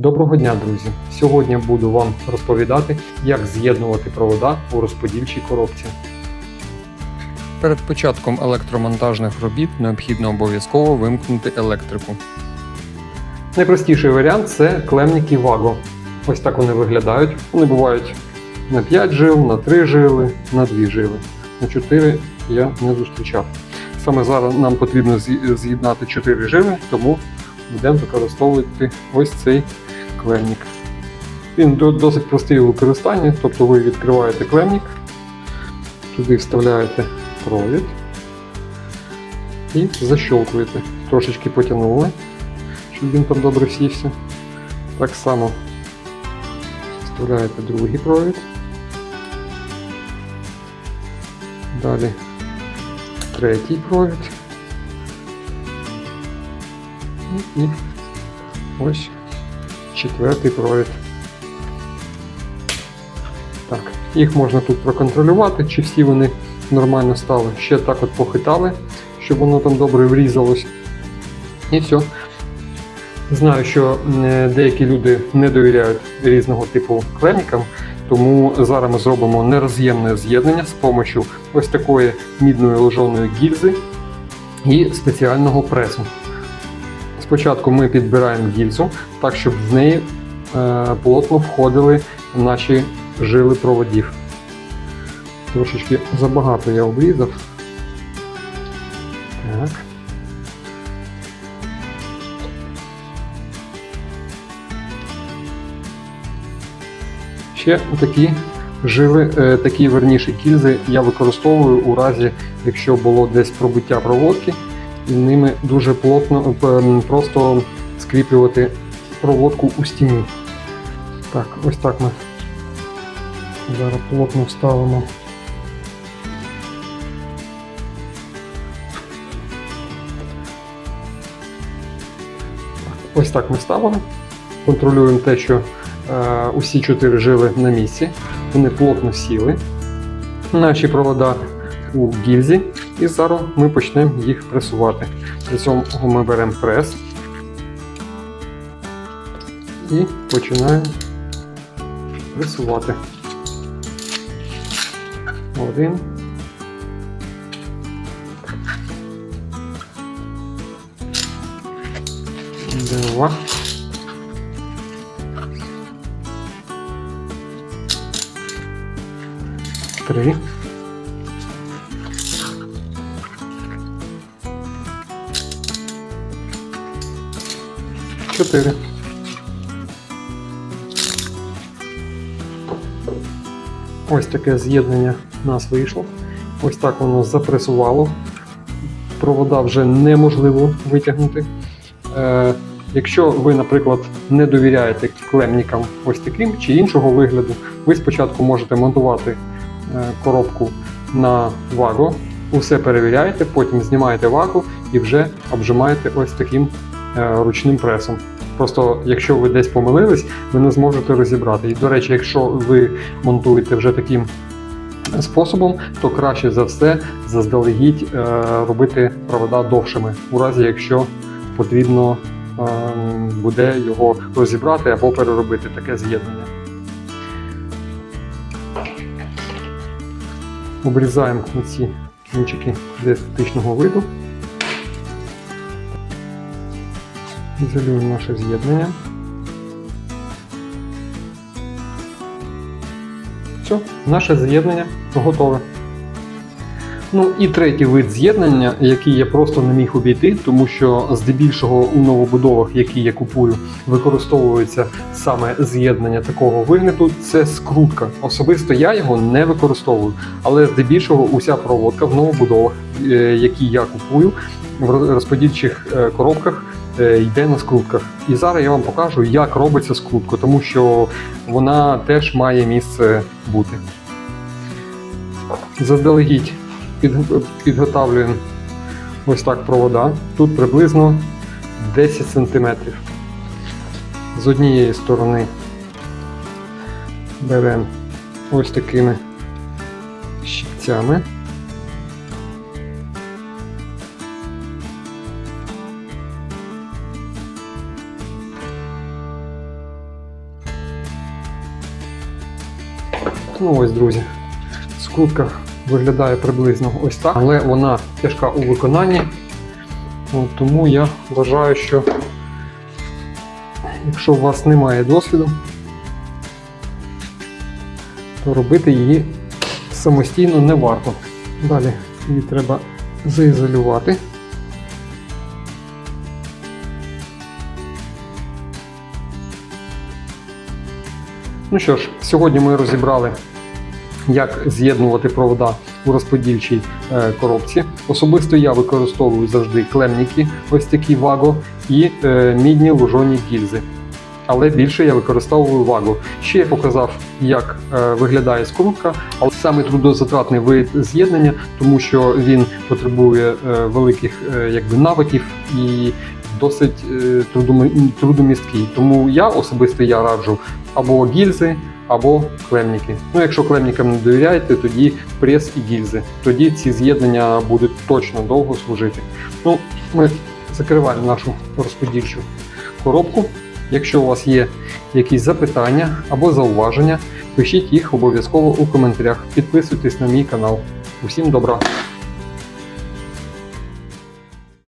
Доброго дня, друзі! Сьогодні буду вам розповідати, як з'єднувати провода у розподільчій коробці. Перед початком електромонтажних робіт необхідно обов'язково вимкнути електрику. Найпростіший варіант це клемніки Vago. Ось так вони виглядають. Вони бувають на 5 жил, на 3 жили, на 2 жили. На 4 я не зустрічав. Саме зараз нам потрібно з'єднати 4 жили, тому будемо використовувати ось цей клемнік. Він досить простий у використанні, тобто ви відкриваєте клемнік, туди вставляєте провід і защолкуєте. Трошечки потягнули, щоб він там добре сівся. Так само вставляєте другий провід. Далі третій провід. І ось четвертий провід. Так, їх можна тут проконтролювати, чи всі вони нормально стали. Ще так от похитали, щоб воно там добре врізалось. І все. Знаю, що деякі люди не довіряють різного типу клемікам, тому зараз ми зробимо нероз'ємне з'єднання з допомогою ось такої мідної ложоної гільзи і спеціального пресу. Спочатку ми підбираємо гільзу так, щоб в неї е, плотно входили наші жили проводів. Трошечки забагато я обрізав. Так. Ще такі жили, е, такі верніші кільзи я використовую у разі, якщо було десь пробиття проводки, і ними дуже плотно е, просто скріплювати проводку у стіні. Так, ось так ми зараз плотно вставимо. Ось так ми ставимо. Контролюємо те, що е, усі чотири жили на місці. Вони плотно сіли. Наші провода у гільзі. І зараз ми почнемо їх пресувати. Для цього ми беремо прес і починаємо пресувати. Один. Два. Три. Чотири. Ось таке з'єднання в нас вийшло. Ось так воно запресувало. Провода вже неможливо витягнути. Е, якщо ви, наприклад, не довіряєте клемнікам ось таким чи іншого вигляду, ви спочатку можете монтувати е, коробку на вагу, усе перевіряєте, потім знімаєте вагу і вже обжимаєте ось таким ручним пресом. Просто якщо ви десь помилились, ви не зможете розібрати. І, до речі, якщо ви монтуєте вже таким способом, то краще за все заздалегідь е, робити провода довшими, у разі якщо потрібно е, буде його розібрати або переробити таке з'єднання. Обрізаємо ці кінчики для естетичного виду. Ізолюємо наше з'єднання. Все, наше з'єднання готове. Ну і третій вид з'єднання, який я просто не міг обійти, тому що здебільшого у новобудовах, які я купую, використовується саме з'єднання такого вигляду. Це скрутка. Особисто я його не використовую, але здебільшого уся проводка в новобудовах, е, які я купую в розподільчих е, коробках, е, йде на скрутках. І зараз я вам покажу, як робиться скрутка, тому що вона теж має місце бути. Заздалегідь Підготовлюємо ось так провода. Тут приблизно 10 см. З однієї сторони беремо ось такими щипцями. Ну ось, друзі, скрутка виглядає приблизно ось так, але вона тяжка у виконанні. Тому я вважаю, що якщо у вас немає досвіду, то робити її самостійно не варто. Далі її треба заізолювати. Ну що ж, сьогодні ми розібрали, як з'єднувати провода у розподільчій е, коробці. Особисто я використовую завжди клемніки, ось такі ваго, і е, мідні лужоні гільзи. Але більше я використовую вагу. Ще я показав, як е, виглядає скрутка, але саме трудозатратний вид з'єднання, тому що він потребує великих якби, навиків і досить трудомісткий. Тому я особисто я раджу або гільзи, або клемніки. Ну, якщо клемнікам не довіряєте, тоді прес і гільзи. Тоді ці з'єднання будуть точно довго служити. Ну, ми закриваємо нашу розподільчу коробку. Якщо у вас є якісь запитання або зауваження, пишіть їх обов'язково у коментарях. Підписуйтесь на мій канал. Усім добра!